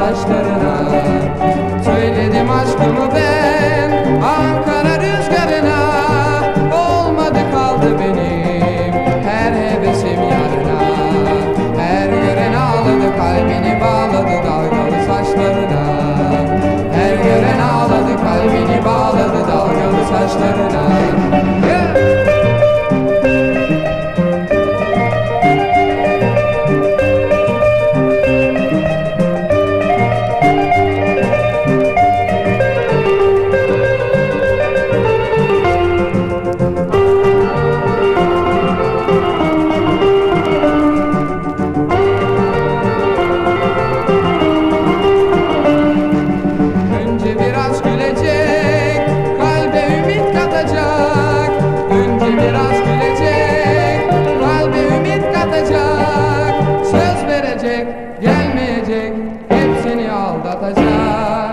saçlarına. Söyledim aşkımı ben Ankara rüzgarına. Olmadı kaldı benim Her hevesim yarına. Her gören ağladı kalbini bağladı dalgalı saçlarına. Her gören ağladı kalbini bağladı dalgalı saçlarına Söz verecek, gelmeyecek, hepsini aldatacak.